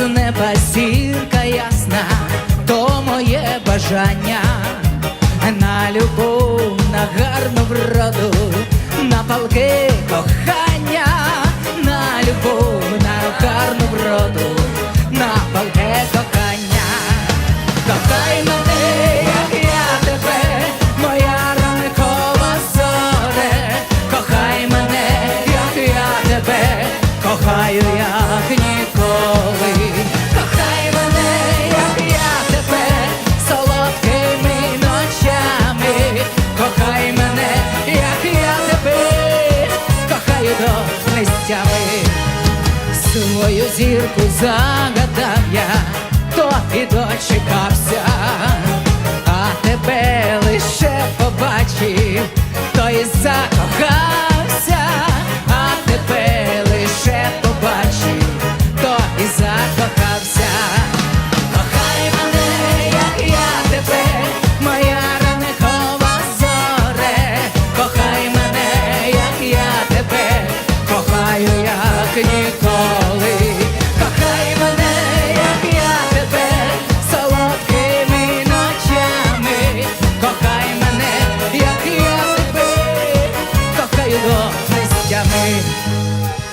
з неба зірка ясна, то моє бажання на любов, на гарну вроду, на палки кохання. Мене, як я тебе, кохаю до нестями. Свою зірку загадав я, то і дочекався, а тебе лише побачив, то і закохався. você.